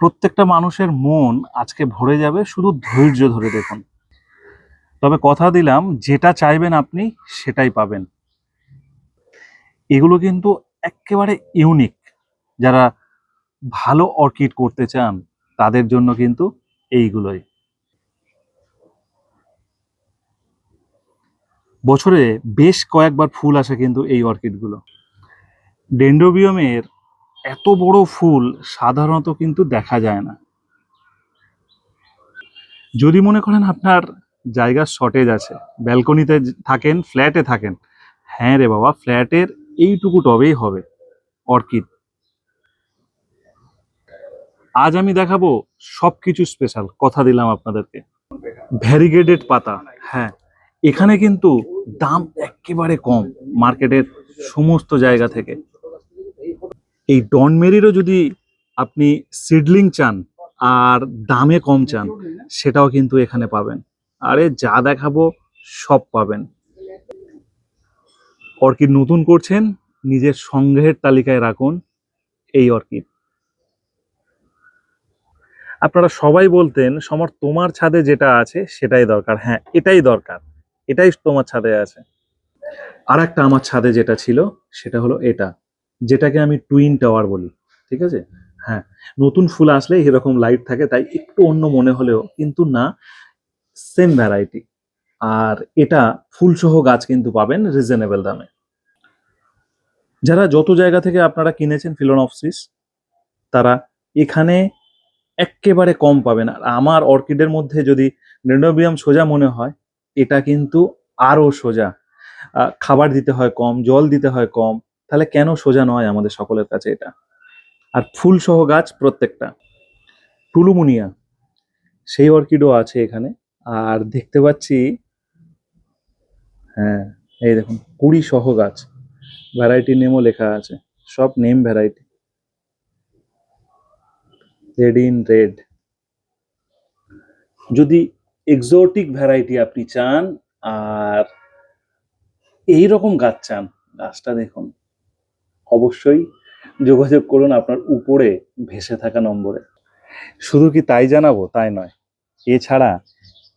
প্রত্যেকটা মানুষের মন আজকে ভরে যাবে শুধু ধৈর্য ধরে দেখুন। তবে কথা দিলাম, যেটা চাইবেন আপনি সেটাই পাবেন। এগুলো কিন্তু একেবারে ইউনিক যারা ভালো অর্কিড করতে চান, তাদের জন্য কিন্তু এইগুলোই। বছরে বেশ কয়েকবার ফুল আসে কিন্তু এই অর্কিডগুলো। ডেন্ড্রোবিয়ামের এত বড় ফুল সাধারণত কিন্তু দেখা যায় না। যদি মনে করেন আপনার জায়গার শর্টেজ আছে ব্যালকনিতে থাকেন ফ্ল্যাটে থাকেন হ্যাঁ রে বাবা ফ্ল্যাটের এইটুকু টবেই হবে, অর্কিড। আজ আমি দেখাবো সবকিছু স্পেশাল কথা দিলাম আপনাদেরকে। ভ্যারিগেটেড পাতা হ্যাঁ এখানে কিন্তু দাম একেবারে কম মার্কেটের সমস্ত জায়গা থেকে। এই ডন মেরিরও যদি আপনি সিডলিং চান আর দামে কম চান, সেটাও কিন্তু এখানে পাবেন। আরে যা দেখাবো সব পাবেন। অর্কিড নতুন করছেন, নিজের সংগ্রহের তালিকায় রাখুন এই অর্কিড। আপনারা সবাই বলতেন, সমর, তোমার ছাদে যেটা আছে সেটাই দরকার। হ্যাঁ এটাই দরকার। এটাই তোমার ছাদে আছে। আর একটা আমার ছাদে যেটা ছিল, সেটা হলো এটা। যেটাকে আমি টুইন টাওয়ার বলি, ঠিক আছে? হ্যাঁ নতুন ফুল আসলে এরকম লাইট থাকে, তাই একটু অন্য মনে হলেও কিন্তু না সেম ভ্যারাইটি আর এটা ফুলসহ গাছ কিন্তু পাবেন রিজনেবল দামে। যারা যত জায়গা থেকে আপনারা কিনেছেন ফিলোনফসিস তারা এখানে এক্কেবারে কম পাবেন। আর আমার অর্কিডের মধ্যে যদি ডেন্ডোবিয়াম সোজা মনে হয়, এটা কিন্তু আরও সোজা। খাবার দিতে হয় কম, জল দিতে হয় কম তাহলে কেন সোজা নয় আমাদের সকলের কাছে এটা? আর ফুল সহ গাছ প্রত্যেকটা। টুলুমুনিয়া, সেই অর্কিডও আছে এখানে। আর দেখতে পাচ্ছি হ্যাঁ এই দেখুন, কুড়ি সহ গাছ। ভ্যারাইটি নেমও লেখা আছে। সব name variety. Red in red. যদি এক্সোটিক ভ্যারাইটি আপনি চান, আর এই রকম গাছ চান, গাছটা দেখুন। অবশ্যই যোগাযোগ করুন আপনার উপরে ভেসে থাকা নম্বরে। শুধু কি তাই জানাব? তাই নয়। এছাড়া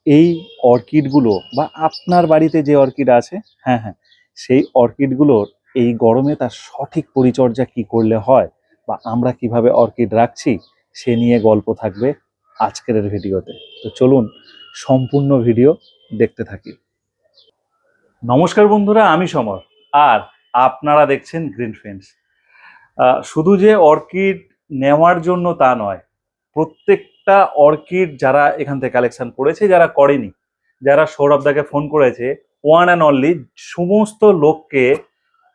এই অর্কিডগুলো বা আপনার বাড়িতে যে অর্কিড আছে হ্যাঁ হ্যাঁ সেই অর্কিডগুলোর এই গরমে তার সঠিক পরিচর্যা কি করলে হয় বা আমরা কীভাবে অর্কিড রাখছি, সে নিয়ে গল্প থাকবে আজকের ভিডিওতে। তো চলুন সম্পূর্ণ ভিডিও দেখতে থাকি। নমস্কার বন্ধুরা, আমি সমর। আর আপনারা দেখছেন গ্রিন ফ্রেন্ডস শুধু যে অর্কিড নেওয়ার জন্য তা নয় প্রত্যেকটা অর্কিড যারা এখান থেকে কালেকশন করেছে যারা করেনি যারা সৌরভদাকে ফোন করেছে ওয়ান অ্যান্ড অনলি সমস্ত লোককে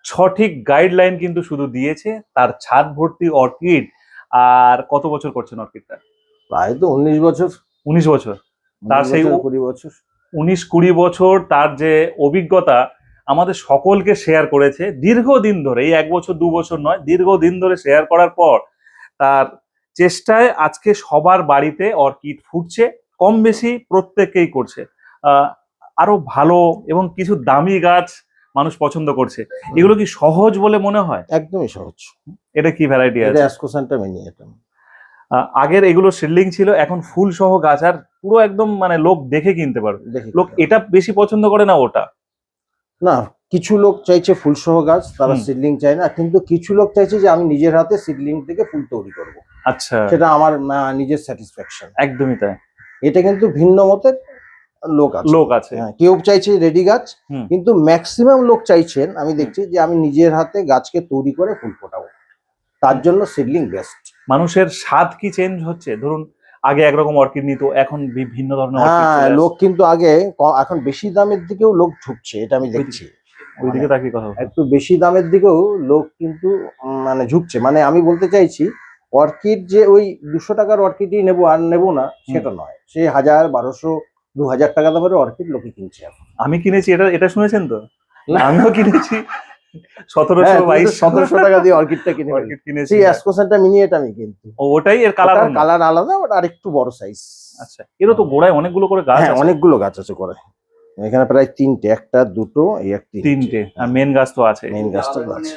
সঠিক গাইডলাইন কিন্তু শুধু দিয়েছে তার ছাদ ভর্তি অর্কিড। আর কত বছর করছেন অর্কিডটা? প্রায় তো উনিশ বছর। উনিশ বছর। তার সেই কুড়ি বছর। উনিশ কুড়ি বছর তার যে অভিজ্ঞতা আমাদের সকলকে শেয়ার করেছে। দীর্ঘদিন ধরে এই এক বছর দু বছর নয় দীর্ঘদিন ধরে শেয়ার করার পর তার চেষ্টায় আজকে সবার বাড়িতে অর্কিড ফুটছে কম বেশি প্রত্যেকেই করছে। আরও ভালো এবং কিছু দামি গাছ মানুষ পছন্দ করছে। এগুলো কি সহজ বলে মনে হয়? একদমই সহজ। এটা কি ভ্যারাইটি আছে? অ্যাসকোসানটা আগের এগুলো সিডলিং ছিল এখন ফুল সহ গাছ আর পুরো একদম মানে লোক দেখে কিনতে পারবে। লোক এটা বেশি পছন্দ করে না ওটা। না কিছু লোক চাইছে ফুল সহ গাছ তারা। সিডলিং চায় না কিন্তু কিছু লোক চাইছে যে আমি নিজের হাতে সিডলিং থেকে ফুল তৈরি করব। আচ্ছা। সেটা আমার নিজের স্যাটিসফ্যাকশন একদমই তাই। এটা কিন্তু ভিন্ন মতের লোক আছে। লোক আছে। হ্যাঁ, কেউ চাইছে রেডি গাছ কিন্তু ম্যাক্সিমাম লোক চাইছেন আমি দেখছি যে আমি নিজের হাতে গাছকে তৈরি করে ফুল ফোটাবো। তার জন্য সিডলিং বেস্ট মানুষের স্বাদ কি চেঞ্জ হচ্ছে? ধরুন আগে একরকম অর্কিড নিত এখন বিভিন্ন ধরনের হ্যাঁ লোক কিন্তু আগে এখন বেশি দামের দিকেও লোক ঝুঁকছে এটা আমি দেখছি। ওইদিকে তাকিয়ে কথা একটু বেশি দামের দিকেও লোক কিন্তু মানে ঝুঁকছে। মানে আমি বলতে চাইছি অর্কিড যে ওই দুশো টাকার অর্কিডই নেব আর নেব না সেটা নয়। সে হাজার বারোশো দু হাজার টাকা দামের অর্কিড লোকে কিনছে এখন। আমি কিনেছি এটা এটা শুনেছেন তো। আমিও কিনেছি। সতেরোশো হ্যাঁ, বাইশ। সতেরোশো টাকা দিয়ে অর্কিডটা কিনে অর্কিড কিনেছি সেই মিনি এটা আমি কিন্তু। ওটাই এর কালার কালার আলাদা ওটা আরেকটু বড় সাইজ আচ্ছা এরও তো গোড়ায় অনেকগুলো করে গাছ হ্যাঁ অনেকগুলো গাছ আছে করে এখানে প্রায় তিনটে একটা দুটো এই এক তিনটে। তিনটে আর মেন গাছ তো আছে। গাছটা আছে।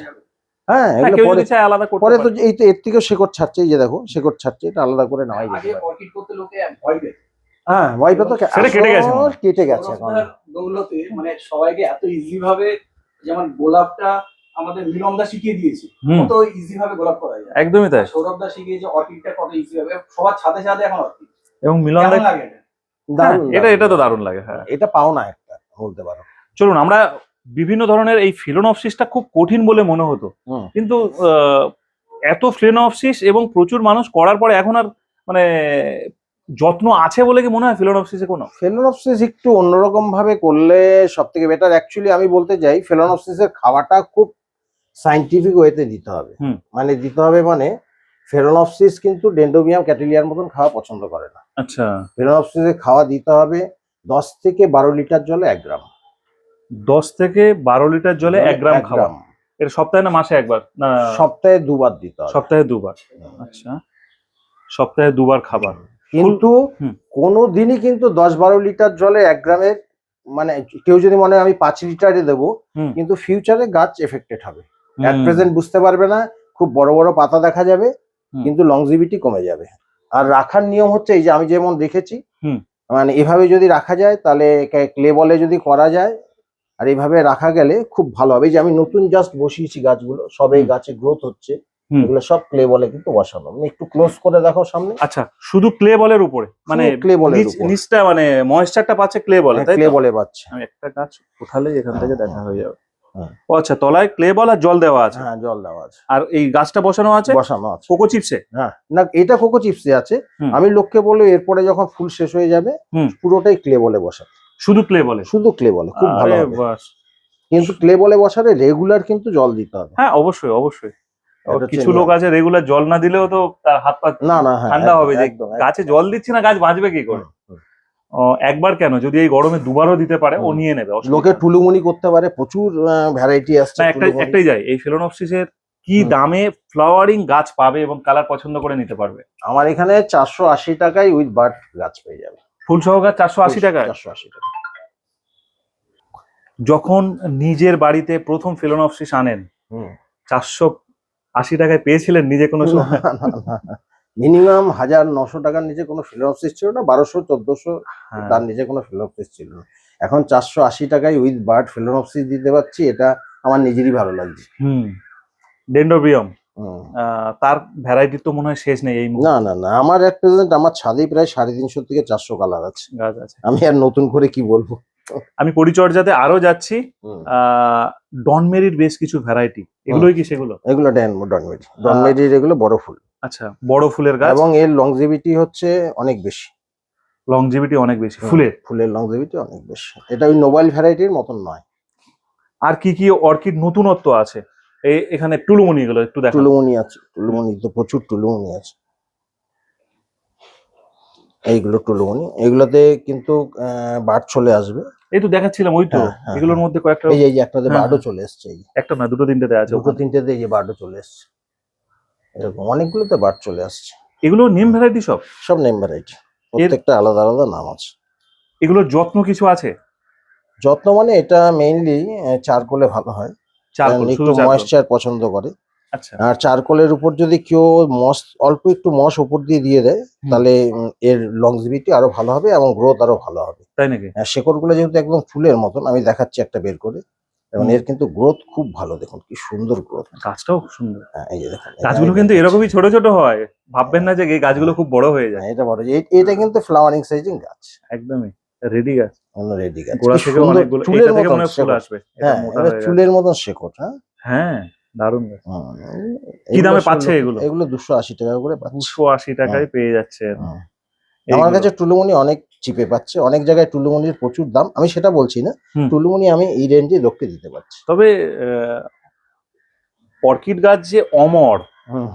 হ্যাঁ হ্যাঁ, এগুলো পরে আলাদা করতে পরে তো এই তো এর থেকেও শেকড় ছাড়ছে এই যে দেখো শেকড় ছাড়ছে এটা আলাদা করে নেওয়াই যেতে আগে পারে অর্কিড করতে লোকে ভয় পেত। হ্যাঁ ওয়াইপে তো কেটে গেছে মনে হয়। কেটে গেছে এখন। মানে সবাইকে এত ইজি ভাবে যেমন গোলাপটা আমাদের মিলনদা শিখিয়ে দিয়েছে। কত ইজি ভাবে গোলাপ করা যায়। একদমই তাই। সৌরভদা শিখিয়েছে অর্কিডটা কত ইজি ভাবে। সবার ছাদে ছাদে এখন অর্কিড। এবং মিলন কেমন দেখ লাগে এটা? দারুণ এটা এটা তো দারুণ লাগে হ্যাঁ। এটা পাও না একটা বলতে পারো। চলুন আমরা বিভিন্ন ধরনের এই ফিলোনপসিসটা খুব কঠিন বলে মনে হতো। কিন্তু আহ, এত ফিলোনপসিস এবং প্রচুর মানুষ করার পরে এখন আর মানে যত্ন আছে বলে কি মনে হয় ফিলোনপসিসে কোনো? ফেলোনপসিস একটু অন্যরকম ভাবে করলে সব থেকে বেটার অ্যাকচুয়ালি আমি বলতে চাই ফেলোনপসিসের খাওয়াটা খুব সাইন্টিফিক ওয়েতে দিতে হবে। মানে দিতে হবে মানে ফেলোনপসিস কিন্তু ডেন্ডোমিয়াম ক্যাটেলিয়ার মতন খাওয়া পছন্দ করে না। আচ্ছা। ফেলোনপসিসের খাওয়া দিতে হবে দশ থেকে বারো লিটার জলে এক গ্রাম। দশ থেকে বারো লিটার জলে এক গ্রাম খাওয়া। এটা সপ্তাহে না মাসে একবার? না সপ্তাহে দুবার দিতে হবে। সপ্তাহে দুবার। আচ্ছা। সপ্তাহে দুবার খাবার। কিন্তু। কোনো দিনই কিন্তু দশ বারো লিটার জলে এক গ্রামের মানে কেউ যদি মনে হয় আমি পাঁচ লিটারে দেবো। কিন্তু ফিউচারে গাছ এফেক্টেড হবে। অ্যাট প্রেজেন্ট বুঝতে পারবে না খুব বড় বড় পাতা দেখা যাবে কিন্তু লংজিভিটি কমে যাবে। আর রাখার নিয়ম হচ্ছে এই যে আমি যেমন দেখেছি মানে এভাবে যদি রাখা যায় তাহলে ক্লে বলে যদি করা যায় আর এইভাবে রাখা গেলে খুব ভালো হবে। এই যে আমি নতুন জাস্ট বসিয়েছি গাছগুলো সবে গাছে গ্রোথ হচ্ছে। এগুলো সব ক্লে বলে কিন্তু বসানো আমি একটু ক্লোজ করে দেখো সামনে আচ্ছা শুধু ক্লে বলের উপরে মানে ক্লে বলের নিচটা মানে ময়েশ্চারটা পাচ্ছে ক্লে বলে তাই ক্লে বলে পাচ্ছে আমি একটা গাছ উঠালেই এখান থেকে দেখা হয়ে যাবে হ্যাঁ। ও আচ্ছা তলায় ক্লে বল আর জল দেওয়া আছে হ্যাঁ জল দেওয়া আছে আর এই গাছটা বসানো আছে বসানো আছে কোকো চিপসে হ্যাঁ না এটা কোকো চিপসে আছে আমি লোককে বলব এরপরে যখন ফুল শেষ হয়ে যাবে। পুরোটাই ক্লে বলে বসা শুধু ক্লে বলে শুধু ক্লে বলে খুব ভালো। কিন্তু ক্লে বলে বসালে রেগুলার কিন্তু জল দিতে হবে হ্যাঁ অবশ্যই অবশ্যই কিছু লোক আছে রেগুলার জল না দিলেও তো তার হাত পা না না হ্যাঁ ঠান্ডা হবে যে একদম গাছে জল দিচ্ছি না গাছ বাঁচবে কি করে? একবার কেন? যদি এই গরমে দুবারও দিতে পারে ও নিয়ে নেবে লোকে। টুলুমুনি করতে পারে প্রচুর ভ্যারাইটি আসছে একটাই। একটাই যাই এই ফিলোনপসিসের কি দামে ফ্লাওয়ারিং গাছ পাবে এবং কালার পছন্দ করে নিতে পারবে? আমার এখানে চারশো আশি টাকায় উইথ বার্ড গাছ পেয়ে যাবে। ফুল সহ গাছ চারশো আশি টাকায়? চারশো আশি টাকা। যখন নিজের বাড়িতে প্রথম ফিলোনপসিস আনেন চারশো আশি টাকায় পেয়েছিলেন নিজে কোনো সময়? মিনিমাম হাজার নশো টাকার নিচে কোনো ফিলোপসিস ছিল না বারোশো চোদ্দশো হ্যাঁ। তার নিচে কোনো ফিলোপসিস ছিল না। এখন চারশো আশি টাকায় উইথ বার্ড ফিলোনপসিস দিতে পারছি এটা আমার নিজেরই ভালো লাগছে। হুম। ডেন্ডোবিয়াম হুম। তার ভ্যারাইটি তো মনে হয় শেষ নেই এই না না না আমার এট প্রেজেন্ট আমার ছাদে প্রায় সাড়ে তিনশো থেকে চারশো কালার আছে। আমি আর নতুন করে কি বলব? আমি পরিচর্যাতে আরও যাচ্ছি। ডনমেরির বেশ কিছু ভ্যারাইটি এগুলোই কি সেগুলো? এগুলো ডনমেরি ডনমেরির এগুলো বড় ফুল। আচ্ছা বড় ফুলের গাছ। এবং এর লংজিভিটি হচ্ছে অনেক বেশি। লংজিভিটি অনেক বেশি ফুলের। ফুলের লংজিভিটি অনেক বেশি। এটা ওই নোবেল ভ্যারাইটির মতন নয়। আর কি কি অর্কিড নতুনত্ব আছে? এই এখানে টুলুমনি গুলো একটু দেখো টুলুমনি আছে টুলুমনি তো প্রচুর টুলুমনি আছে। এইগুলো টুলুমনি। এগুলোতে কিন্তু বার্ড চলে আসবে। এই তো দেখাচ্ছিলাম ওই তো হ্যাঁ, হ্যাঁ, এগুলোর হ্যাঁ। মধ্যে কয়েকটা এই যে একটাতে বার্ডও। চলে এসছে এই একটা না দুটো তিনটে দেওয়া আছে দুটো। তিনটেতে এই যে বার্ডও চলে এসছে। এরকম অনেকগুলোতে বার্ড চলে আসছে। এগুলো নেম ভ্যারাইটি সব? সব নেম ভ্যারাইটি প্রত্যেকটা আলাদা আলাদা নাম আছে। এগুলোর যত্ন কিছু আছে? যত্ন মানে এটা মেইনলি চারকোলে ভালো হয়। চার কারণ একটু শুধু চারকোল। ময়েশ্চার পছন্দ করে। আর চারকোলের উপর যদি কেউ মস অল্প একটু মস উপর দিয়ে দিয়ে দেয় তাহলে এর লংজিভিটি আরও ভালো হবে এবং গ্রোথ আরও ভালো হবে। তাই নাকি? আর শেকড়গুলো যেহেতু একদম ফুলের মতন আমি দেখাচ্ছি একটা বের করে। এবং এর কিন্তু গ্রোথ খুব ভালো দেখুন কি সুন্দর গ্রোথ গাছটাও খুব সুন্দর। এই যে দেখুন গাছগুলো কিন্তু এরকমই ছোট ছোট হয়। ভাববেন না যে এই গাছগুলো খুব বড় হয়ে যায়। হ্যাঁ, এটা বড়। এটা কিন্তু ফ্লাওয়ারিং সাইজিং গাছ। একদমই রেডি গাছ। অন্য রেডি গাছ। গোড়া থেকে অনেকগুলো এটা থেকে মনে ফুল আসবে। হ্যাঁ হয়ে। চুলের মতন শেকড় হ্যাঁ? হ্যাঁ। দারুণ কি দামে পাচ্ছে এগুলো? এগুলো দুশো আশি টাকা করে দুশো আশি টাকায় পেয়ে যাচ্ছে হুম। আমার কাছে টুলুমনি অনেক চিপে পাচ্ছে অনেক জায়গায় টুলুমনির প্রচুর দাম। আমি সেটা বলছি না। টুলুমনি আমি এই রেঞ্জে লোককে দিতে পারছি। তবে অর্কিড গাছ যে অমর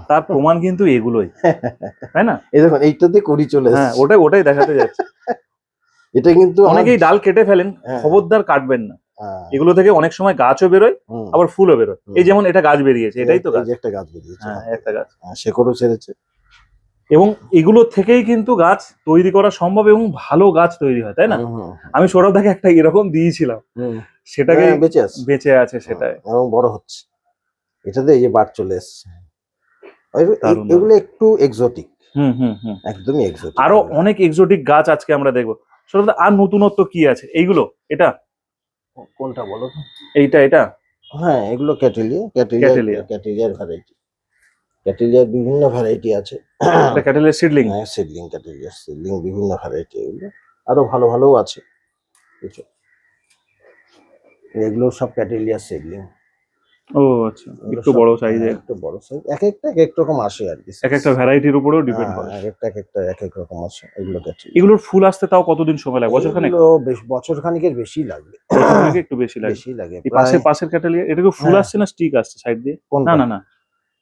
তার প্রমাণ কিন্তু এগুলোই তাই না? এই দেখুন এইটাতে করি চলে হ্যাঁ ওটাই ওটাই দেখাতে যাচ্ছে। এটা কিন্তু অনেকেই ডাল কেটে ফেলেন হ্যাঁ। খবরদার কাটবেন না। হ্যাঁ, এগুলো থেকে অনেক সময় গাছও বেরোয় আবার ফুলও বেরোয়। এই যেমন এটা গাছ বেরিয়েছে এটাই তো গাছ। একটা গাছ বেরিয়েছে হ্যাঁ একটা গাছ। হ্যাঁ, শেকড়ও ছেড়েছে। এবং এগুলো থেকেই কিন্তু গাছ তৈরি করা সম্ভব এবং ভালো গাছ তৈরি হয় তাই না? আমি সৌরভদাকে একটা এরকম দিয়েছিলাম। সেটাকে হ্যাঁ, বেঁচে আছে। বেঁচে আছে সেটাই। এবং বড় হচ্ছে। এটাতে এই যে বার চলে এসছে। এগুলো একটু এক্সোটিক হুম হুম হুম। একদমই এক্সোটিক আরও অনেক এক্সোটিক গাছ আজকে আমরা দেখব। সৌরভ আর নতুনত্ব কি আছে? এইগুলো এটা? কোনটা বলো তো? এইটা এটা? হ্যাঁ এগুলো ক্যাটেলিয়া ক্যাটেলিয়া ক্যাটেলিয়া। ক্যাটেলিয়ার ভ্যারাইটি ক্যাটেলিয়ার বিভিন্ন ভ্যারাইটি আছে। এটা ক্যাটেলের সিডলিং হ্যাঁ সিডলিং ক্যাটেলিয়ার সিডলিং বিভিন্ন ভ্যারাইটি এগুলো। আরও ভালো ভালোও আছে। কিছু এগুলো সব ক্যাটেলিয়ার সিডলিং ও আচ্ছা। একটু বড় সাইজের একটু বড় সাইজ এক একটা এক এক রকম আসে আর কি। এক একটা ভ্যারাইটির উপরেও ডিপেন্ড হ্যাঁ, করে এক একটা এক একটা এক এক রকম আছে এগুলো এগুলোর ফুল আসতে তাও কতদিন সময় লাগে? বছর খানেক? বেশ বছর খানিকের বেশি লাগবে একটু বেশি লাগে। বেশি লাগে এই পাশের পাশের ক্যাটেলিয়া এটা কি ফুল হ্যাঁ। আসছে না স্টিক আসছে সাইড দিয়ে? না না না।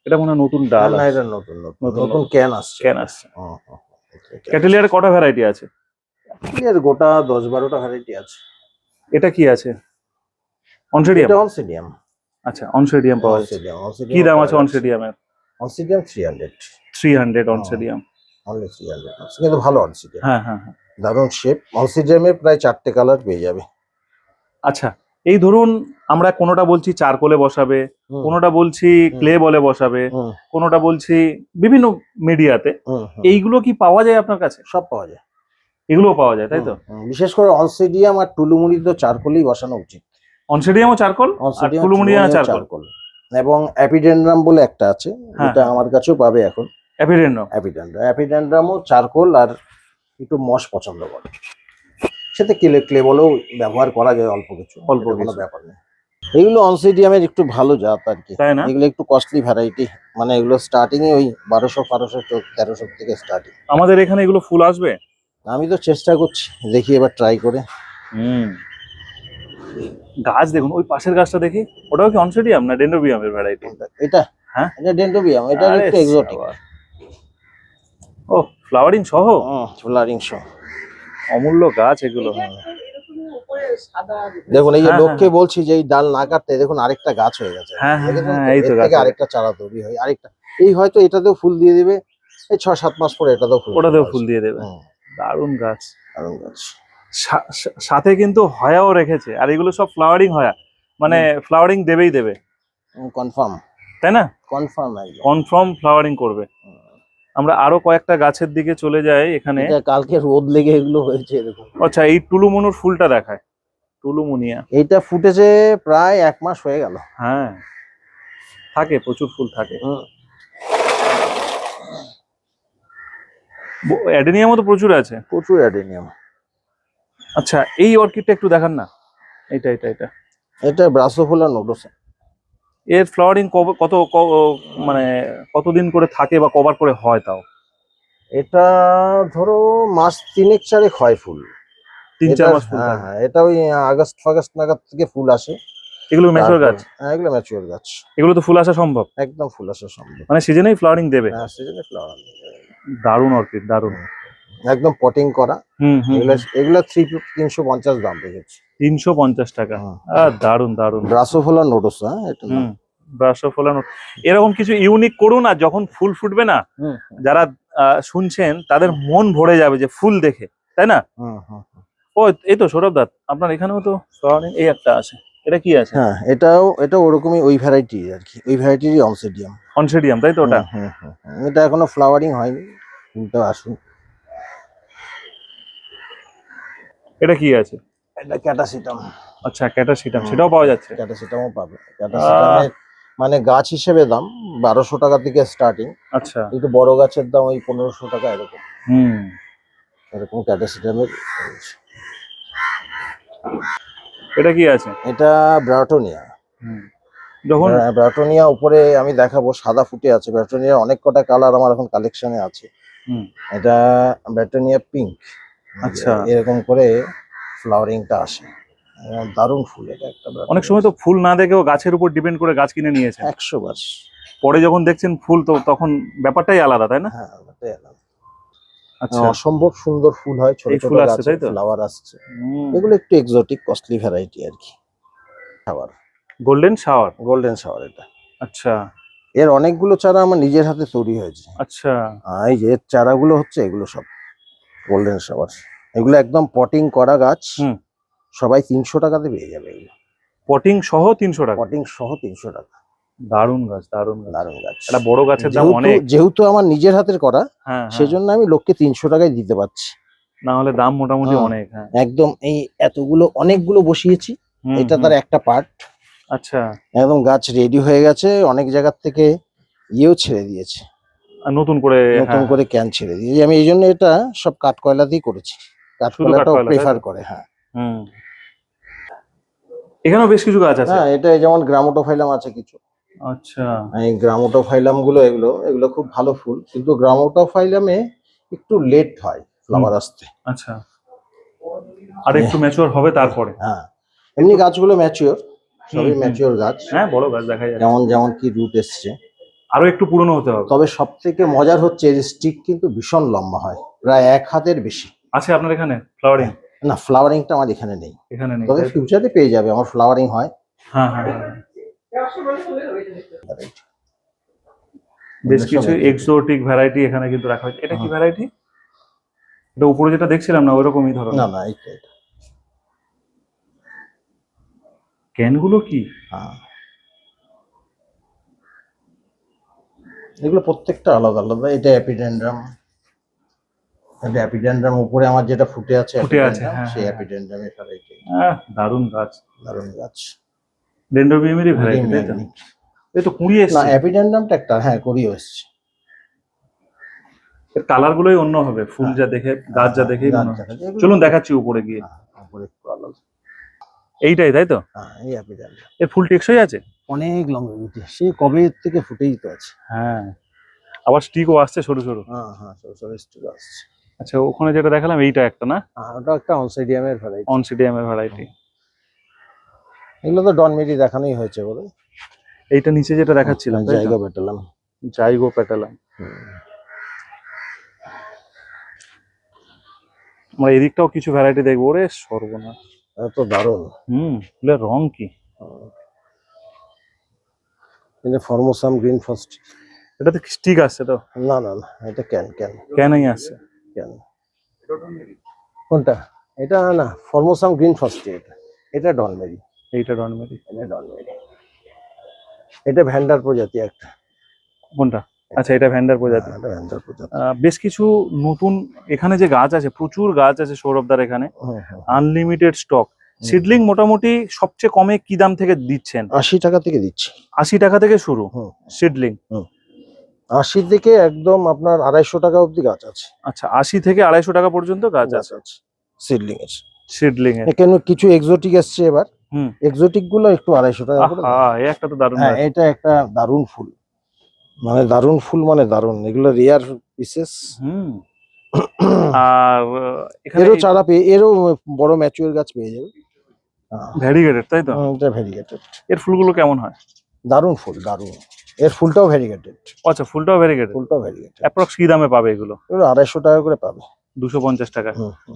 এটা মনে হয় নতুন ডাল না এটা নতুন নতুন নতুন। ক্যান আসছে। ক্যান আসছে। ক্যাটেলিয়ার কটা ভ্যারাইটি আছে? ক্যাটেলিয়ার গোটা দশ বারোটা ভ্যারাইটি আছে। এটা কি আছে? অনসেডিয়াম এটা অনসিডিয়াম আচ্ছা অনসেডিয়াম পাওয়া যাচ্ছে। কি দাম আছে অনসেডিয়ামের oncidium three hundred three hundred oncidium only three hundred কিন্তু ভালো অনসিডিয়াম হ্যাঁ হ্যাঁ হ্যাঁ। দারুণ শেপ অনসিডিয়ামের প্রায় চারটে কালার পেয়ে যাবে। আচ্ছা এই ধরুন আমরা কোনোটা বলছি চারকোলে বসাবে কোনোটা বলছি ক্লে বলে বসাবে কোনোটা বলছি বিভিন্ন মিডিয়াতে। এইগুলো কি পাওয়া যায় আপনার কাছে? সব পাওয়া যায়। এগুলোও পাওয়া যায় তাই তো। বিশেষ করে অনসিডিয়াম আর টুলুমুড়ি তো চারকোলেই বসানো উচিত। অনসেডিয়ামও চারকোল আর টুলুমুনিয়া চারকোল এবং অ্যাপিডেন্ড্রাম বলে একটা আছে এটা হ্যাঁ। আমার কাছেও পাবে এখন। অ্যাপিডেন্ড্রাম অ্যাপিডেন্ড্রাম অ্যাপিডেন্ড্রামও চারকোল আর একটু মশ পছন্দ করে। সেটা ক্লে ক্লে বলেও ব্যবহার করা যায় অল্প কিছু। অল্প কোনো ব্যাপার নেই। এগুলো অনসিডিয়ামের একটু ভালো জাত আর কি। এগুলো একটু কস্টলি ভ্যারাইটি মানে এগুলো স্টার্টিং এ ওই বারোশো বারোশো তেরোশো থেকে স্টার্টিং আমাদের এখানে এগুলো ফুল আসবে? আমি তো চেষ্টা করছি দেখি এবার ট্রাই করে। হুম। গাছ দেখুন ওই পাশের গাছটা দেখি ওটাও কি অনসেডিয়াম না ডেন্ড্রোবিয়ামের ভ্যারাইটি এটা হ্যাঁ? এটা ডেন্টোবিয়াম এটা একটু এক্সোটিক ও ফ্লাওয়ারিং সহ? ফ্লাওয়ারিং শো অমূল্য গাছ এগুলো। দেখুন এই যে হ্যাঁ, লোককে বলছি যে এই ডাল না কাটতে দেখুন আরেকটা গাছ হয়ে গেছে। হ্যাঁ, হ্যাঁ, হ্যাঁ? এই তো গাছ থেকে আরেকটা চারা তৈরি হয় আরেকটা। এই হয়তো এটাতেও ফুল দিয়ে দিবে এই ছ সাত মাস পরে এটাতেও ফুল ওটাতেও ফুল দিয়ে দেবে। দারুণ গাছ। দারুণ গাছ। সাথে কিন্তু হয়াও রেখেছে আর এগুলো সব ফ্লাওয়ারিং হয়া। মানে ফ্লাওয়ারিং দেবেই দেবে। কনফার্ম তাই না? কনফার্ম কনফার্ম ফ্লাওয়ারিং করবে। আমরা আরও কয়েকটা গাছের দিকে চলে যাই এখানে। কালকে রোদ লেগে এগুলো হয়েছে এরকম। আচ্ছা এই টুলুমনুর ফুলটা দেখায়। টুলুমুনিয়া। এইটা ফুটেছে প্রায় এক মাস হয়ে গেল। হ্যাঁ। থাকে প্রচুর ফুল থাকে। অ্যাডেনিয়ামও তো প্রচুর আছে। প্রচুর অ্যাডেনিয়াম। আচ্ছা এই অর্কিডটা একটু দেখান না। এটা এটা এটা। এটা ব্রাসোফোলা নোডোস। এর ফ্লাওয়ারিং কত মানে কতদিন করে থাকে বা কভার করে হয় তাও? এটা ধরো মাস তিনেক চারেক হয় ফুল। তিন চার মাস ফুল হ্যাঁ হ্যাঁ এটা ওই আগস্ট ফাগস্ট নাগাদ থেকে ফুল আসে। এগুলো ম্যাচুর গাছ? হ্যাঁ এগুলো ম্যাচিওর গাছ। এগুলো তো ফুল আসা সম্ভব। একদম ফুল আসা সম্ভব। মানে সিজনেই ফ্লাওয়ারিং দেবে? হ্যাঁ সিজনে ফ্লাওয়ার দারুণ অর্কিড দারুণ। একদম পটিং করা। এগুলো এগুলো থ্রি তিনশো পঞ্চাশ দাম রেখেছি। তিনশো পঞ্চাশ টাকা। দারুণ দারুণ ব্রাসোফোলা নোডোস হ্যাঁ এটা ব্রাশ ফলানো এরকম কিছু ইউনিক করুন আর যখন ফুল ফুটবে না যারা শুনছেন তাদের মন ভরে যাবে যে ফুল দেখে তাই না। ও এই তো সৌরভ দাত আপনার এখানেও তো এই একটা আছে। এটা কি আছে? হ্যাঁ এটাও এটা ওরকমই ওই ভ্যারাইটি আর কি। ওই ভ্যারাইটিরই অনসিডিয়াম অনসেডিয়াম তাই তো ওটা? হুম, হুম, হুম। এটা এখনও ফ্লাওয়ারিং হয়নি ফুলটা আসুন। এটা কি আছে? এটা ক্যাটাসিটাম। আচ্ছা ক্যাটাসিটাম সেটাও পাওয়া যাচ্ছে। ক্যাটাসিটামও পাবে। ক্যাটাসিটামের মানে গাছ হিসেবে দাম বারোশো টাকা থেকে স্টার্টিং আচ্ছা। একটু বড় গাছের দাম ওই পনেরোশো টাকা এরকম। হুম। এরকম ক্যাটাসিটামের। এটা কি আছে? এটা ব্রাটোনিয়া। হুম। যখন ব্রাটোনিয়া উপরে আমি দেখাবো সাদা ফুটে আছে। ব্রাটোনিয়া অনেক কটা কালার আমার এখন কালেকশনে আছে। হুম। এটা ব্রাটোনিয়া পিঙ্ক আচ্ছা। এরকম করে ফ্লাওয়ারিংটা আসে। দারুণ ফুল এটা একটা অনেক সময় তো ফুল না দেখেও গাছের উপর ডিপেন্ড করে গাছ কিনে নিয়েছে। একশো বার। পরে যখন দেখছেন ফুল তো তখন ব্যাপারটাই আলাদা তাই না? হ্যাঁ আলাদা। আচ্ছা। অসম্ভব সুন্দর ফুল হয় ছোট ছোট আসছে, তাই তো? ফ্লাওয়ার আসছে। এগুলো একটু এক্সোটিক কস্টলি ভ্যারাইটি আর কি। খাবার গোল্ডেন শাওয়ার গোল্ডেন শাওয়ার এটা। আচ্ছা। এর অনেকগুলো চারা আমার নিজের হাতে তৈরি হয়েছে। আচ্ছা। এই যে চারাগুলো হচ্ছে এগুলো সব। গোল্ডেন শাওয়ার এগুলো একদম পটিং করা গাছ। হুম। সবাই তিনশো টাকাতে পেয়ে যাবে এগুলো। পটিং সহ তিনশো টাকা। পটিং সহ তিনশো টাকা। দারুণ গাছ দারুণ দারুণ গাছ। একটা বড় গাছের দাম যেহেতু অনেক। যেহেতু আমার নিজের হাতের করা হ্যাঁ হ্যাঁ। সেজন্য আমি লোককে তিনশো টাকায় দিতে পারছি। না হলে দাম মোটামুটি হ্যাঁ। অনেক একদম এই এতগুলো অনেকগুলো বসিয়েছি। এটা তার একটা পার্ট আচ্ছা। একদম গাছ রেডি হয়ে গেছে। অনেক জায়গার থেকে ইয়েও ছেড়ে দিয়েছে। নতুন করে নতুন হ্যাঁ, করে ক্যান ছেড়ে দিয়েছি। আমি এই জন্য এটা সব কাঠ কয়লা দিয়ে করেছি কাঠকয়লাটাও কাঠকয়লা, তাই প্রেফার করে হ্যাঁ। এখানেও বেশ কিছু গাছ আছে? হ্যাঁ এটা যেমন গ্রামোটোফাইলাম আছে কিছু। আচ্ছা। এই গ্রামোটোফাইলামগুলো এগুলো এগুলো খুব ভালো ফুল কিন্তু গ্রামোটোফাইলামে একটু লেট হয় ফ্লাওয়ার আসতে। আচ্ছা। আর একটু ম্যাচিওর হবে তারপরে? হ্যাঁ। এমনি গাছগুলো ম্যাচিওর সবই। ম্যাচিওর গাছ। হ্যাঁ বড় গাছ দেখা যায় যেমন যেমন কি রুট এসছে। আরও একটু পুরনো হতে হবে। তবে সব থেকে মজার হচ্ছে এর স্টিক কিন্তু ভীষণ লম্বা হয় প্রায় এক হাতের বেশি। আছে আপনার এখানে? ফ্লাওয়ারিং না ফ্লাওয়ারিংটা আমার এখানে নেই। এখানে নেই। তবে ফিউচারে পেয়ে যাবে আমার ফ্লাওয়ারিং হয়। হ্যাঁ হ্যাঁ হ্যাঁ। বেশ কিছু এক্সোটিক ভ্যারাইটি এখানে কিন্তু রাখা হয়েছে। এটা কি ভ্যারাইটি এটা উপরে যেটা দেখছিলাম না ওইরকমই না না এইটা এটা। ক্যানগুলো কি? হ্যাঁ। এগুলো প্রত্যেকটা আলাদা আলাদা। এটা অ্যাপিডেন্ড্রাম এটা অ্যাপিডেন্ড্রাম উপরে আমার যেটা ফুটে আছে ফুটে আছে, অ্যাপিডেন্ড্রাম, হ্যাঁ, সেই হ্যাঁ। অ্যাপিডেন্ড্রামের ভ্যারাইটি আহ, দারুণ গাছ। দারুণ গাছ। ডেন্ড্রোবিয়ামেরই ভ্যারাইটি তাই তো? এই তো কুড়ি না অ্যাপিডেন্ড্রামটা একটা হ্যাঁ করিও এসছে। এর কালার গুলোই অন্য হবে। ফুল হ্যাঁ। যা দেখে গাছ যা হয়। দেখা। এগুলো- চলুন দেখাচ্ছি উপরে গিয়ে। হ্যাঁ, উপরে একটু আলাদা। এইটাই তাই তো? হ্যাঁ এই অ্যাপিডেন্ড্রাম এর ফুল টেকসই আছে? অনেক লংগেভিটি সে কবে থেকে ফুটেই তো আছে। হ্যাঁ। আবার স্টিকও আসছে ছোট ছোট হ্যাঁ হ্যাঁ সব সব স্টিক আসছে। আচ্ছা ওখানে যেটা দেখালাম এইটা একটা না? হ্যাঁ ওটা একটা অনসাইডিয়ামের ভ্যারাইটি অনসিডিয়ামের ভ্যারাইটি এগুলো তো ডনমেরি দেখানোই হয়েছে বলে। এইটা নিচে যেটা দেখাচ্ছিলাম? জায়গা পেটালাম জাইগো পেটালাম আমরা এদিকটাও কিছু ভ্যারাইটি দেখব রে সর্বনাশ। এত দারুণ। হুম ফুলের রং কি। কিন্তু ফর্মোসাম গ্রিন ফার্স্ট এটাতে স্টিক আসছে তো? না না না এটা ক্যান ক্যান কেনই আসছে ক্যান কোনটা? এটা না ফর্মোসাম গ্রিন ফার্স্ট এটা। এটা ডনমেরি এইটা ডনমেরি এটা ডনমেরি এটা ভ্যান্ডার প্রজাতি একটা। কোনটা? আচ্ছা এটা ভ্যান্ডার প্রজাতি। হ্যাঁ, এটা ভ্যান্ডার প্রজাতি। বেশ কিছু নতুন এখানে যে গাছ আছে প্রচুর গাছ আছে সৌরভদার এখানে। আনলিমিটেড স্টক সিডলিং মোটামুটি সবচেয়ে কমে কি দাম থেকে দিচ্ছেন? আশি টাকা থেকে দিচ্ছি। আশি টাকা থেকে শুরু। সিডলিং আশি থেকে একদম আপনার আড়াইশো টাকা অবধি গাছ আছে। আচ্ছা আশি থেকে আড়াইশো টাকা পর্যন্ত গাছ আছে? সিডলিং এর। সিডলিং এর। এখানে কিছু এক্সোটিক এসছে এবার। হুম। এক্সোটিকগুলো একটু আড়াইশো টাকা করে একটা তো দারুণ হ্যাঁ এটা একটা দারুণ ফুল। মানে দারুণ ফুল মানে দারুণ। এগুলো রেয়ার পিসেস হুম। আর এরও চারা পেয়ে এরও বড় ম্যাচুয়ার গাছ পেয়ে যাবে। ভ্যারিগেটেড তাই তো? এটা ভ্যারিগেটেড এর ফুলগুলো কেমন হয়? দারুণ ফুল দারুণ। এর ফুলটাও ভ্যারিগেটেড আচ্ছা ফুলটাও ভ্যারিগেটেড ফুলটাও ভ্যারিগেটেড অ্যাপ্রক্স কি দামে পাবে এগুলো? এগুলো আড়াইশো টাকা করে পাবে। দুশো পঞ্চাশ টাকা।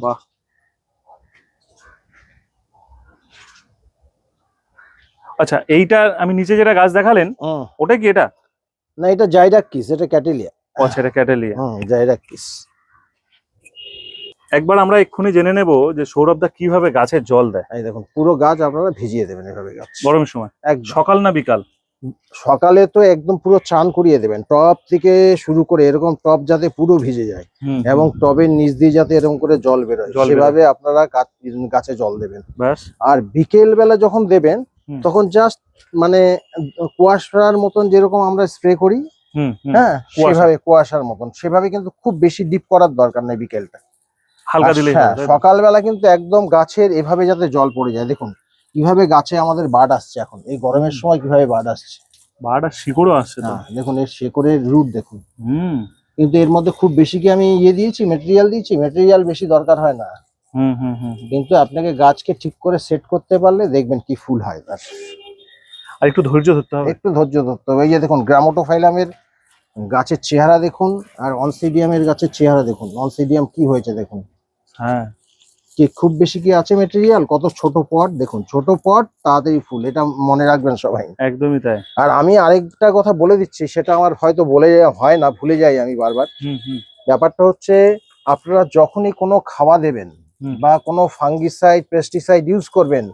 বাহ। আচ্ছা এইটা আমি নিচে যেটা গাছ দেখালেন। ওটা কি এটা? না এটা জাইরাক কিস এটা ক্যাটেলিয়া। ও আচ্ছা এটা ক্যাটেলিয়া। হুম জাইরাক কিস। একবার আমরা এক্ষুনি জেনে নেব যে সৌরভদা কীভাবে গাছের জল দেয়। এই দেখুন পুরো গাছ আপনারা ভিজিয়ে দেবেন এভাবে গাছ। গরমের সময়। এক সকাল না বিকাল? সকালে তো একদম পুরো চান করিয়ে দেবেন। টপ থেকে শুরু করে এরকম টপ যাতে পুরো ভিজে যায় এবং টবের নিচ দিয়ে যাতে এরকম করে জল বেরোয়। সেভাবে আপনারা গাছ- গাছে জল দেবেন। আর বিকেল বেলা যখন দেবেন। তখন জাস্ট মানে কুয়াশার মতন যেরকম আমরা স্প্রে করি। হ্যাঁ সেভাবে কুয়াশার মতন। সেভাবে কিন্তু খুব বেশি ডিপ করার দরকার নেই বিকেলটা। হালকা দিলেই হ্যাঁ? সকালবেলা কিন্তু একদম গাছের এভাবে যাতে জল পড়ে যায়। দেখুন কীভাবে গাছে আমাদের বাড আসছে এখন। এই গরমের সময় কীভাবে বাড আসছে? বাট আর শিকড়ও আসছে তো। হ্যাঁ, দেখুন এর শেকড়ের রুট দেখুন। হুম। কিন্তু এর মধ্যে খুব বেশি কি আমি ইয়ে দিয়েছি মেটেরিয়াল দিয়েছি? মেটেরিয়াল বেশি দরকার হয় না। কিন্তু আপনাকে গাছকে ঠিক করে সেট করতে পারলে দেখবেন কি ফুল হয় তার আর একটু ধৈর্য ধরতে হবে। একটু ধৈর্য ধরতে হবে। এই যে দেখুন গ্রামোটোফাইলামের গাছের চেহারা দেখুন আর অনসিডিয়ামের গাছের চেহারা দেখুন। অনসিডিয়াম কি হয়েছে দেখুন? হ্যাঁ। কি খুব বেশি কি আছে মেটেরিয়াল কত ছোট পট দেখুন ছোট পট তাড়াতাড়ি ফুল। এটা মনে রাখবেন সবাই। একদমই তাই। আর আমি আরেকটা কথা বলে দিচ্ছি সেটা আমার হয়তো বলে হয় না ভুলে যাই আমি বারবার। ব্যাপারটা হচ্ছে আপনারা যখনই কোনো খাওয়া দেবেন। বা কোনো ফাঙ্গিসাইড পেস্টিসাইড ইউজ করবেন।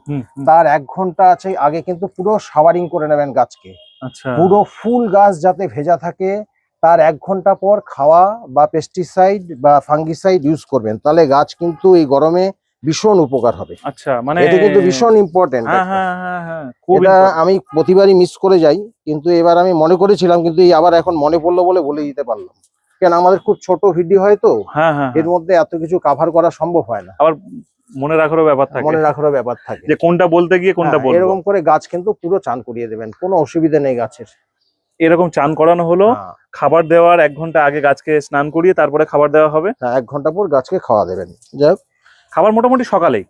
তার এক ঘণ্টা আছে আগে কিন্তু পুরো সাবারিং করে নেবেন গাছকে। আচ্ছা। পুরো ফুল গাছ যাতে ভেজা থাকে তার এক ঘণ্টা পর খাওয়া বা পেস্টিসাইড বা ফাঙ্গিসাইড ইউজ করবেন তাহলে গাছ কিন্তু এই গরমে ভীষণ উপকার হবে। আচ্ছা মানে এটা কিন্তু ভীষণ ইম্পর্টেন্ট হ্যাঁ হ্যাঁ হ্যাঁ এটা আমি প্রতিবারই মিস করে যাই কিন্তু এবার আমি মনে করেছিলাম কিন্তু এই আবার এখন মনে পড়ল বলে বলে দিতে পারলাম। কেন আমাদের খুব ছোট ভিডিও হয় তো হ্যাঁ হ্যাঁ এর মধ্যে এত কিছু কাভার করা সম্ভব হয় না। আবার মনে রাখারও ব্যাপার থাকে। মনে রাখারও ব্যাপার থাকে। যে কোনটা বলতে গিয়ে কোনটা হ্যাঁ, বলব। এরকম করে গাছ কিন্তু পুরো চান করিয়ে দেবেন কোনো অসুবিধা নেই গাছের। এরকম চান করানো হলো হ্যাঁ, খাবার দেওয়ার এক ঘণ্টা আগে গাছকে স্নান করিয়ে তারপরে খাবার দেওয়া হবে। হ্যাঁ, এক ঘণ্টা পর গাছকে খাওয়া দেবেন। যাই হোক। খাবার মোটামুটি সকালেই।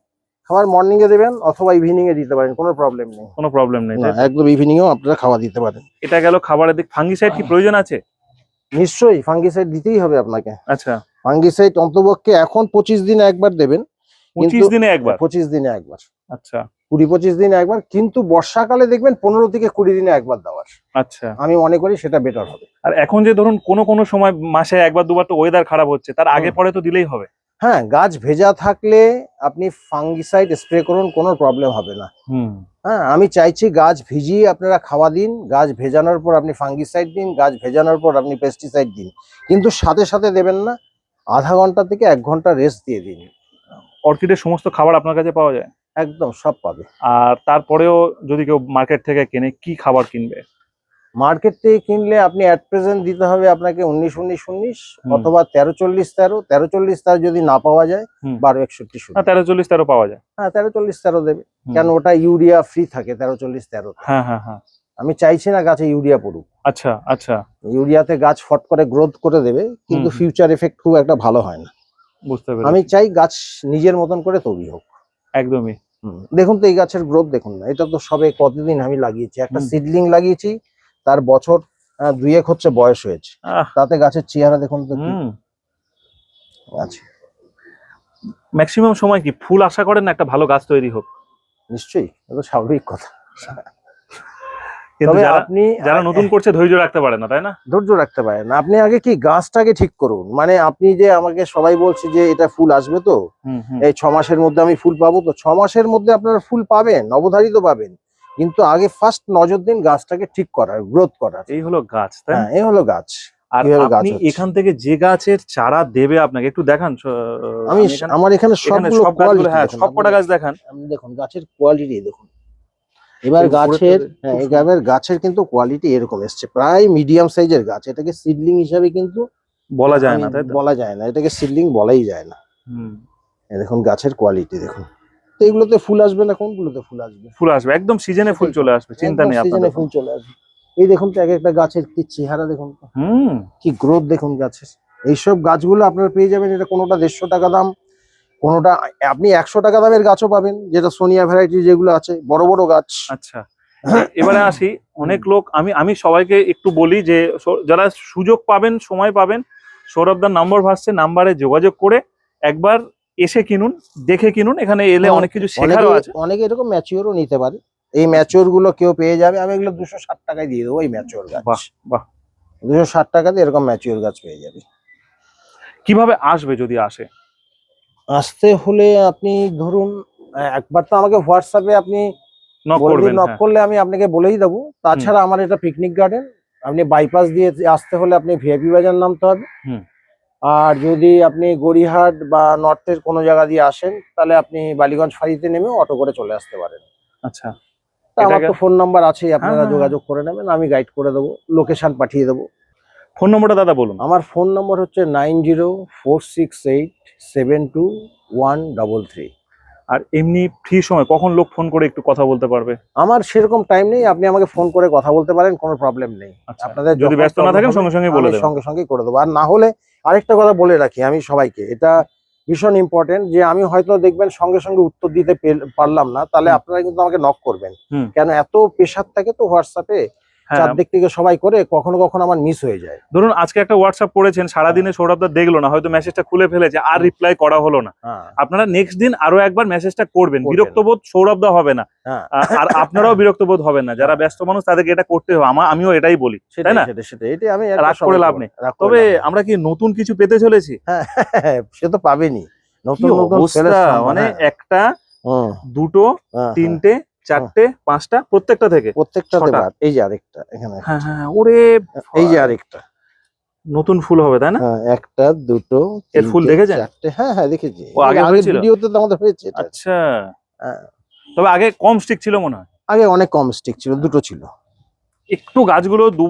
খাবার মর্নিং এ দেবেন অথবা ইভিনিং এ দিতে পারেন কোনো প্রবলেম নেই। কোনো প্রবলেম নেই। একদম ইভিনিং এও আপনারা খাওয়া দিতে পারেন। এটা গেল খাবারের দিক ফাঙ্গিসাইড কি প্রয়োজন আছে? নিশ্চয়ই ফাঙ্গিসাইড দিতেই হবে আপনাকে। আচ্ছা। ফাঙ্গিসাইড অন্তপক্ষে এখন পঁচিশ দিনে একবার দেবেন পঁচিশ দিনে একবার? পঁচিশ দিনে একবার। আচ্ছা। কুড়ি পঁচিশ দিনে একবার কিন্তু বর্ষাকালে দেখবেন পনেরো থেকে কুড়ি দিনে একবার দেওয়ার। আচ্ছা। আমি মনে করি সেটা বেটার হবে। আর এখন যে ধরুন কোনো কোনো সময় মাসে একবার দুবার তো ওয়েদার খারাপ হচ্ছে তার আগে পরে তো দিলেই হবে। হ্যাঁ গাছ ভেজা থাকলে আপনি ফাঙ্গিসাইড স্প্রে করুন কোনো প্রবলেম হবে না। হুম। হ্যাঁ আমি চাইছি গাছ ভিজিয়ে আপনারা খাওয়া দিন গাছ ভেজানোর পর আপনি ফাঙ্গিসাইড দিন গাছ ভেজানোর পর আপনি পেস্টিসাইড দিন। কিন্তু সাথে সাথে দেবেন না আধা ঘণ্টা থেকে এক ঘণ্টা রেস্ট দিয়ে দিন। অর্কিডের সমস্ত খাবার আপনার কাছে পাওয়া যায়? একদম সব পাবে। আর তারপরেও যদি কেউ মার্কেট থেকে কেনে কি খাবার কিনবে? মার্কেট থেকে কিনলে আপনি অ্যাট প্রেজেন্ট দিতে হবে আপনাকে উনিশ উনিশ উনিশ অথবা তেরো চল্লিশ তেরো। তেরো চল্লিশ তেরো যদি না পাওয়া যায় বারো একষট্টি শূন্য। তেরো চল্লিশ তেরো পাওয়া যায়। হ্যাঁ তেরো চল্লিশ তেরো দেবে। কেন ওটা ইউরিয়া ফ্রি থাকে তেরো চল্লিশ তেরো। হ্যাঁ হ্যাঁ হ্যাঁ। আমি চাইছি না গাছে ইউরিয়া পড়ুক। আচ্ছা আচ্ছা। ইউরিয়াতে গাছ ফট করে গ্রোথ করে দেবে কিন্তু ফিউচার এফেক্ট খুব একটা ভালো হয় না। বুঝতে আমি চাই গাছ নিজের মতন করে তৈরি হোক। একদমই। দেখুন তো এই গাছের গ্রোথ দেখুন না এটা তো সবে কতদিন আমি লাগিয়েছি একটা সিডলিং লাগিয়েছি তার বছর দুয়েক হচ্ছে বয়স হয়েছে। তাতে গাছের চেহারা দেখুন তো আছে। ম্যাক্সিমাম সময় কি? ফুল আশা করেন না একটা ভালো গাছ তৈরি হোক? নিশ্চয়ই এটা তো স্বাভাবিক কথা। তবে আপনি যারা নতুন করছে ধৈর্য রাখতে পারে না তাই না? ধৈর্য রাখতে পারেন আপনি আগে কি গাছটাকে ঠিক করুন? মানে আপনি যে আমাকে সবাই বলছে যে এটা ফুল আসবে তো এই ছ মাসের মধ্যে আমি ফুল পাবো তো ছ মাসের মধ্যে আপনারা ফুল পাবেন অবধারিত পাবেন। কিন্তু আগে ফার্স্ট নজর দিন গাছটাকে ঠিক করার গ্রোথ করার। এই হলো গাছ তাই হ্যাঁ? এই হলো গাছ। আর আপনি এখান থেকে যে গাছের চারা দেবে আপনাকে একটু দেখান আমি আমার এখানে সবগুলো কোয়ালিটি হ্যাঁ সবকটা গাছ দেখান। আপনি দেখুন গাছের কোয়ালিটি দেখুন। এবার গাছের হ্যাঁ। এবার গাছের কিন্তু কোয়ালিটি এরকম এসছে প্রায় মিডিয়াম সাইজের গাছ। এটাকে সিডলিং হিসাবে কিন্তু বলা যায় না তাই বলা যায় না এটাকে সিডলিং বলাই যায় না। হুম। দেখুন গাছের কোয়ালিটি দেখুন। তো এগুলোতে ফুল আসবে না? কোনগুলোতে ফুল আসবে? ফুল আসবে। একদম সিজনে ফুল চলে আসবে চিন্তা নেই আপনাদের। ফুল চলে আসবে। এই দেখুন তো এক একটা গাছের কি চেহারা দেখুন হুম। কি গ্রোথ দেখুন গাছের। এইসব গাছগুলো আপনারা পেয়ে যাবেন এটা কোনোটা দেড়শো টাকা দাম কোনোটা আপনি একশো টাকা দামের গাছও পাবেন যেটা সোনিয়া ভ্যারাইটি যেগুলো আছে বড় বড় গাছ। আচ্ছা। এবারে আসি অনেক লোক আমি আমি সবাইকে একটু বলি যে যারা সুযোগ পাবেন সময় পাবেন সৌরভদার নাম্বার ভাসছে নাম্বারে যোগাযোগ করে একবার এসে কিনুন দেখে কিনুন এখানে এলে হ্যাঁ, অনেক কিছু শেখারও আছে। অনেকে এরকম ম্যাচিওরও নিতে পারে। এই ম্যাচিওরগুলো কেউ পেয়ে যাবে আমি এগুলো দুশো ষাট টাকায় দিয়ে দেবো এই ম্যাচিওর গাছ। বাহ, বাহ। দুশো ষাট টাকাতে এরকম ম্যাচিওর গাছ পেয়ে যাবে। কীভাবে আসবে যদি আসে? আসতে হলে আপনি ধরুন একবার তো আমাকে হোয়াটসঅ্যাপে আপনি নক হ্যাঁ। করলে আমি আপনাকে বলেই দেবো। তাছাড়া আমার এটা পিকনিক গার্ডেন আপনি বাইপাস দিয়ে আসতে হলে আপনি ভিআইপি বাজার নামতে হবে। হুম। আর যদি আপনি গড়িহাট বা নর্থের কোনো জায়গা দিয়ে আসেন তাহলে আপনি বালিগঞ্জ ফাঁড়িতে নেমে অটো করে চলে আসতে পারেন। আচ্ছা। আমার তো ফোন নাম্বার আছেই আপনারা হ্যাঁ। যোগাযোগ করে নেবেন আমি গাইড করে দেবো লোকেশন পাঠিয়ে দেবো। ফোন নম্বরটা দাদা বলুন। আমার ফোন নম্বর হচ্ছে nine zero four six eight seven two one double three আর এমনি ফ্রি সময় কখন লোক ফোন করে একটু কথা বলতে পারবে? আমার সেরকম টাইম নেই আপনি আমাকে ফোন করে কথা বলতে পারেন কোনো প্রবলেম নেই। আচ্ছা। আপনাদের যদি ব্যস্ত না থাকেন সঙ্গে সঙ্গে বলে সঙ্গে সঙ্গে করে দেবো। আর না হলে আরেকটা কথা বলে রাখি আমি সবাইকে এটা ভীষণ ইম্পর্টেন্ট যে আমি হয়তো দেখবেন সঙ্গে সঙ্গে উত্তর দিতে পারলাম না তাহলে আপনারা কিন্তু আমাকে নক করবেন। কেন এত প্রেশার থাকে তো হোয়াটসঅ্যাপে হ্যাঁ চারদিক থেকে সবাই করে কখনো কখনো আমার মিস হয়ে যায়। ধরুন আজকে একটা হোয়াটসঅ্যাপ করেছেন সারাদিনে সৌরভদা দেখল না হয়তো মেসেজটা খুলে ফেলেছে আর রিপ্লাই করা হলো না। হ্যাঁ। আপনারা নেক্সট দিন আরও একবার মেসেজটা করবেন। বিরক্তবোধ সৌরভদা হবে না। হ্যাঁ। আর আপনারাও বিরক্তবোধ হবেন না যারা ব্যস্ত মানুষ তাদেরকে এটা করতে হবে আমার আমিও এটাই বলি সেটাই না? এটাই আমি রাগ করে লাভ নেই। তবে আমরা কি নতুন কিছু পেতে চলেছি? হ্যাঁ সে তো পাবেনি নতুন নতুন মানে হ্যাঁ। একটা দুটো হ্যাঁ, তিনটে চারটে পাঁচটা প্রত্যেকটা থেকে। প্রত্যেকটাতে বার এই যে আরেকটা এখানে হ্যাঁ হ্যাঁ ওরে এই যে আরেকটা। নতুন ফুল হবে তাই না? হ্যাঁ একটা দুটো এর ফুল দেখেছেন? চারটে। হ্যাঁ হ্যাঁ দেখেছি। ও, আগে হয়েছিল? ভিডিওতে তো আমাদের হয়েছে আচ্ছা। হ্যাঁ। তবে আগে কম স্টিক ছিল মনে হয়? আগে অনেক কম স্টিক ছিল দুটো ছিল। একটু গাছগুলো দু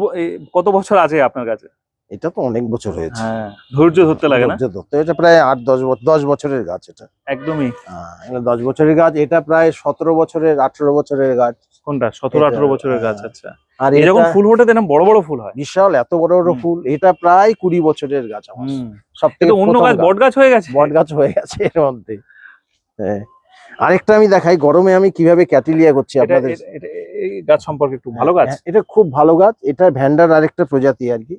কত বছর আছে আপনার কাছে? এটা তো অনেক বছর হয়েছে। হ্যাঁ ধৈর্য ধরতে লাগে না? ধরতে। এটা প্রায় আট দশ বছর দশ বছরের গাছ এটা। একদমই। হ্যাঁ, এটা দশ বছরের গাছ এটা প্রায় সতেরো বছরের আঠেরো বছরের গাছ। কোনটা? সতেরো আঠারো বছরের গাছ হ্যাঁ। আচ্ছা। আর এরকম ফুল ফোটে তেমন বড় বড় ফুল হয়। বিশাল এত বড় বড় ফুল এটা প্রায় কুড়ি বছরের গাছ আমার। সব থেকে অন্য গাছ বট গাছ হয়ে গেছে। বট গাছ হয়ে গেছে এর মধ্যে। হ্যাঁ। আরেকটা আমি দেখাই গরমে আমি কীভাবে ক্যাটিলিয়া করছি আপনাদের এই গাছ সম্পর্কে একটু ভালো গাছ? হ্যাঁ, এটা খুব ভালো গাছ এটা ভ্যান্ডার আরেকটা প্রজাতি আর কি।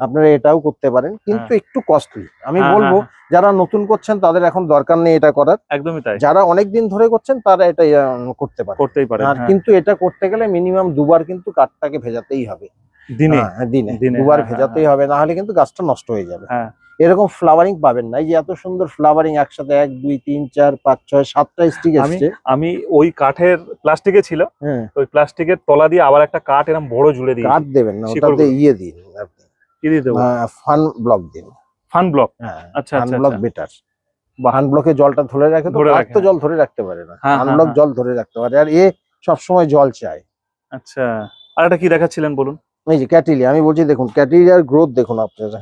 আপনারা এটাও করতে পারেন কিন্তু একটু কস্টলি আমি হ্যাঁ, বলব হ্যাঁ, যারা নতুন করছেন তাদের এখন দরকার নেই এটা করার। হ্যাঁ, একদমই তাই। যারা অনেক দিন ধরে করছেন তারা এটা করতে পারে করতেই পারে আর হ্যাঁ। কিন্তু এটা করতে গেলে মিনিমাম দুবার কিন্তু কাঠটাকে ভেজাতেই হবে। দিনে? হ্যাঁ, হ্যাঁ, দিনে দুবার হ্যাঁ, হ্যাঁ, ভেজাতেই হবে না হলে কিন্তু গাছটা নষ্ট হয়ে যাবে। হ্যাঁ। এরকম ফ্লাওয়ারিং পাবেন না। এই যে এত সুন্দর ফ্লাওয়ারিং একসাথে এক দুই তিন চার পাঁচ ছয় সাতটা স্টিক এসছে। আমি ওই কাঠের প্লাস্টিকে ছিল। হ্যাঁ। ওই প্লাস্টিকের তলা দিয়ে আবার একটা কাঠ এরকম বড় জুড়ে দিই কাঠ দেবেন না ওটাতে ইয়ে দিন কি দিয়ে দেবো? ফান ব্লক দিন। ফান ব্লক হ্যাঁ আচ্ছা ফান ব্লক। বেটার বাহান ব্লকে জলটা ধরে রাখে তো কাঠ তো। জল ধরে রাখতে পারে না। ফান হ্যাঁ, ব্লক। জল ধরে রাখতে পারে। আর এ সবসময় জল চায়। আচ্ছা। আর একটা কি দেখাচ্ছিলেন বলুন? এই যে ক্যাটিলিয়া আমি বলছি দেখুন ক্যাটিলিয়ার গ্রোথ দেখুন আপনারা।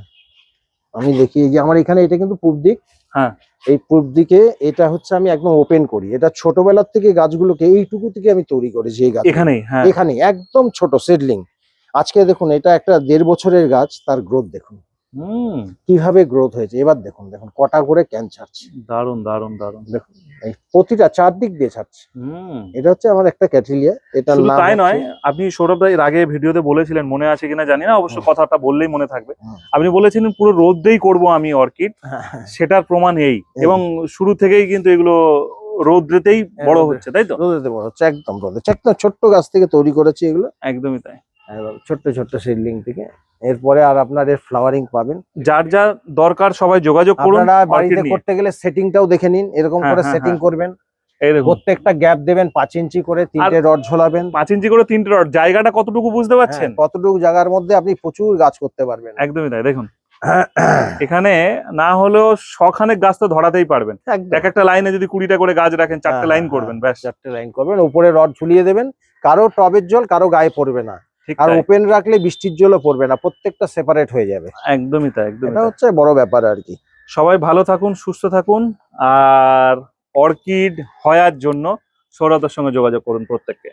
আমি দেখি এই যে আমার এখানে এটা কিন্তু পূব দিক। হ্যাঁ। এই পূব দিকে এটা হচ্ছে আমি একদম ওপেন করি। এটা ছোটবেলার থেকে গাছগুলোকে এইটুকু থেকে আমি তৈরি করেছি যে গাছ। এখানে হ্যাঁ। এখানে একদম ছোট সেডলিং আজকে দেখুন এটা একটা দেড় বছরের গাছ তার গ্রোথ দেখুন। কীভাবে গ্রোথ হয়েছে? এবার দেখুন দেখুন কটা করে ক্যান ছাড়ছে দারুণ দারুণ দারুণ দেখুন প্রতিটা চারদিক দিয়ে ছাড়ছে। এটা হচ্ছে আমার একটা ক্যাটিলিয়া এটা তাই নয় আপনি সৌরভ ভাই এর আগে ভিডিওতে বলেছিলেন মনে আছে কিনা জানি না অবশ্য কথাটা বললেই মনে থাকবে। আপনি বলেছিলেন পুরো রোদেই করব আমি অর্কিড সেটার প্রমাণ এই। এবং শুরু থেকেই কিন্তু এগুলো রোদ্রেতেই বড় হচ্ছে তাই তো? রোদেতে বড় হচ্ছে একদম রোদে একদম ছোট্ট গাছ থেকে তৈরি করেছি এগুলো। একদমই তাই। ছোট্ট ছোট্ট সিডলিং থেকে। এরপরে আর আপনার এর ফ্লাওয়ারিং পাবেন। যার যা দরকার সবাই যোগাযোগ করুন আপনারা বাড়িতে করতে গেলে সেটিংটাও দেখে নিন এরকম হ্যাঁ, করে হ্যাঁ, সেটিং হ্যাঁ। করবেন। প্রত্যেকটা গ্যাপ দেবেন পাঁচ ইঞ্চি করে তিনটে রড ঝোলাবেন। পাঁচ ইঞ্চি করে তিনটে রড জায়গাটা কতটুকু বুঝতে পারছেন হ্যাঁ, কতটুকু জায়গার মধ্যে আপনি প্রচুর গাছ করতে পারবেন। একদমই তাই দেখুন। এখানে না হলেও শখানেক গাছ তো ধরাতেই পারবেন। এক একটা লাইনে যদি কুড়িটা করে গাছ রাখেন চারটে হ্যাঁ, লাইন হ্যাঁ, করবেন ব্যাস। চারটে লাইন করবেন উপরে রড ঝুলিয়ে দেবেন। কারও টবের জল কারও গায়ে পড়বে না। আর ওপেন রাখলে বৃষ্টির জলও পড়বে না প্রত্যেকটা সেপারেট হয়ে যাবে। একদমই তাই একদম এটা হচ্ছে বড় ব্যাপার আর কি। সবাই ভালো থাকুন সুস্থ থাকুন আর অর্কিড হওয়ার জন্য সৌরভের সঙ্গে যোগাযোগ করুন প্রত্যেককে।